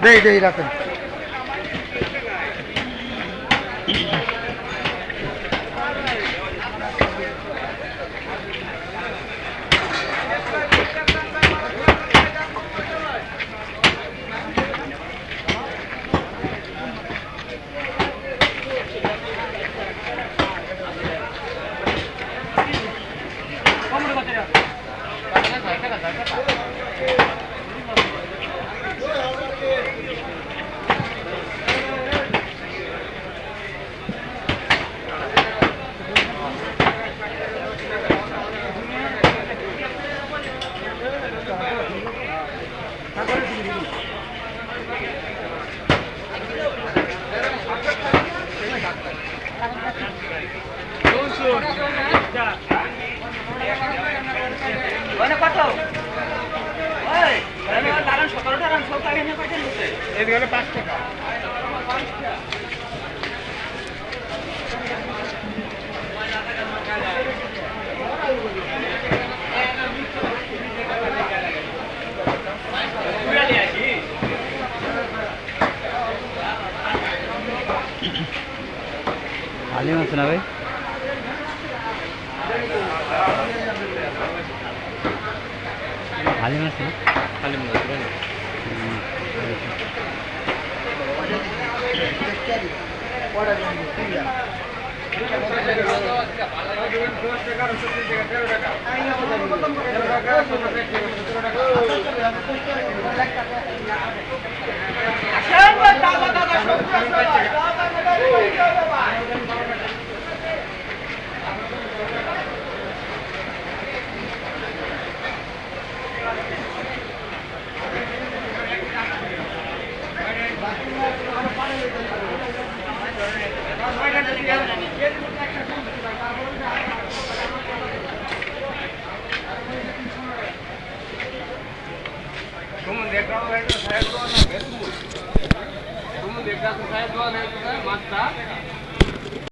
Nee, nee, dat kan. পাঁচ টাকা। হালিম আছে না ভাই? হালিম আছে না হালিম হুম, દેખાતું સાહેબ ને માગતા